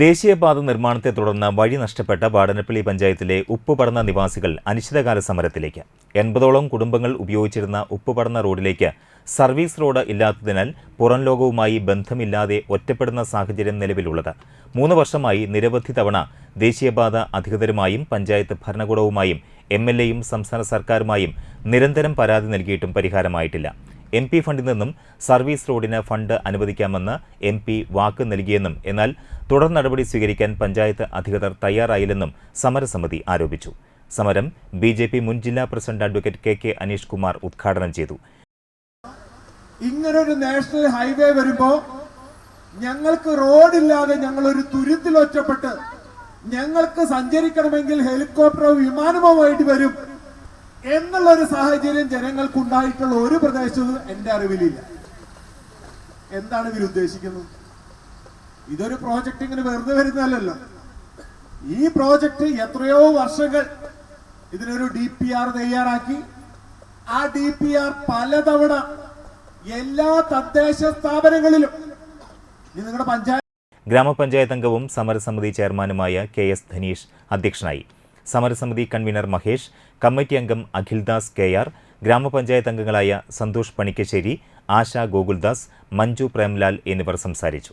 ദേശീയപാത നിർമ്മാണത്തെ തുടർന്ന് വഴി നഷ്ടപ്പെട്ട വാടനപ്പള്ളി പഞ്ചായത്തിലെ ഉപ്പുപടന്ന നിവാസികൾ അനിശ്ചിതകാല സമരത്തിലേക്ക്. എൺപതോളം കുടുംബങ്ങൾ ഉപയോഗിച്ചിരുന്ന ഉപ്പുപടന്ന റോഡിലേക്ക് സർവീസ് റോഡ് ഇല്ലാത്തതിനാൽ പുറം ലോകവുമായി ബന്ധമില്ലാതെ ഒറ്റപ്പെടുന്ന സാഹചര്യം നിലവിലുള്ളത്. മൂന്ന് വർഷമായി നിരവധി തവണ ദേശീയപാത അധികൃതരുമായും പഞ്ചായത്ത് ഭരണകൂടവുമായും എം സംസ്ഥാന സർക്കാരുമായും നിരന്തരം പരാതി നൽകിയിട്ടും പരിഹാരമായിട്ടില്ല. എം പി ഫണ്ടിൽ നിന്നും സർവീസ് റോഡിന് ഫണ്ട് അനുവദിക്കാമെന്ന് എം പി വാക്ക് നൽകിയെന്നും എന്നാൽ തുടർ നടപടി സ്വീകരിക്കാൻ പഞ്ചായത്ത് അധികൃതർ തയ്യാറായില്ലെന്നും സമരസമിതി ആരോപിച്ചു. സമരം ബി ജെ പി മുൻ ജില്ലാ president advocate K K Aneesh Kumar ഉദ്ഘാടനം ചെയ്തു. ഇങ്ങനൊരു നാഷണൽ ഹൈവേ വരുമ്പോ ഞങ്ങൾക്ക് റോഡില്ലാതെ ഞങ്ങൾ ഒരു തുരുത്തിൽ ഒറ്റപ്പെട്ട് ഞങ്ങൾക്ക് സഞ്ചരിക്കണമെങ്കിൽ ഹെലികോപ്റ്ററോ വിമാനമോ വേണ്ടി വരും. എന്നുള്ള ഒരു സാഹചര്യം ജനങ്ങൾക്ക് ഉണ്ടായിട്ടുള്ള ഒരു പ്രദേശവും എന്റെ അറിവിലില്ല. എന്താണ് ഇവർ ഉദ്ദേശിക്കുന്നത്? ഇതൊരു പ്രോജക്റ്റ് ഇങ്ങനെ വെറുതെ വരുന്നതല്ലല്ലോ. ഈ പ്രോജക്റ്റ് എത്രയോ വർഷങ്ങൾ ഇതിനൊരു ഡി പി ആർ തയ്യാറാക്കി. ആ ഡി പി ആർ പലതവണ എല്ലാ തദ്ദേശ സ്ഥാപനങ്ങളിലും നിങ്ങളുടെ പഞ്ചായത്ത് ഗ്രാമപഞ്ചായത്ത് അംഗവും സമരസമിതി ചെയർമാനുമായ കെ എസ് ധനീഷ് അധ്യക്ഷനായി. സമരസമിതി കൺവീനർ മഹേഷ് കമ്മിറ്റി അംഗം അഖിൽദാസ് കെ ആർ ഗ്രാമപഞ്ചായത്ത് അംഗങ്ങളായ സന്തോഷ് പണിക്കശ്ശേരി ആശ ഗോകുൽദാസ് മഞ്ജു പ്രേംലാൽ എന്നിവർ സംസാരിച്ചു.